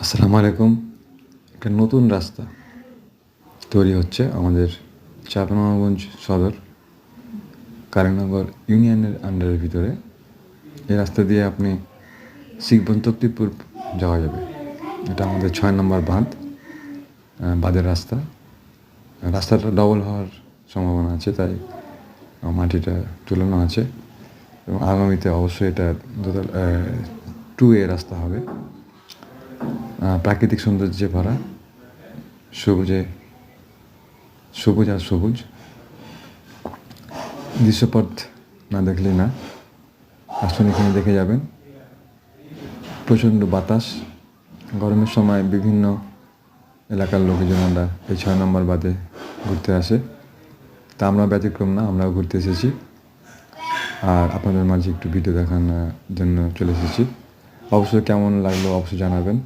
আসসালামু আলাইকুম। একটা নতুন রাস্তা তৈরি হচ্ছে আমাদের চাঁপানগঞ্জ সদর কারিনগর ইউনিয়নের আন্ডারের ভিতরে। এই রাস্তা দিয়ে আপনি শিখবন তক্তিপুর যাওয়া যাবে। এটা আমাদের ছয় নম্বর বাঁধ বাঁধের রাস্তা। রাস্তাটা ডবল হওয়ার সম্ভাবনা আছে, তাই মাটিটা তুলানো আছে। এবং আগামীতে অবশ্যই এটা টু এ রাস্তা হবে। প্রাকৃতিক সৌন্দর্যে ভরা, সবুজে, সবুজ আর সবুজ। দৃশ্যপথ না দেখলে না, আসুন এখানে দেখে যাবেন। প্রচণ্ড বাতাস, গরমের সময় বিভিন্ন এলাকার লোকজনেরা এই ছয় নম্বর বাদে ঘুরতে আসে। তা আমরা ব্যতিক্রম না, আমরাও ঘুরতে এসেছি। আর আপনাদের মাঝে একটু ভিডিও দেখানোর জন্য চলে এসেছি। অবশ্যই কেমন লাগল অবশ্যই জানাবেন।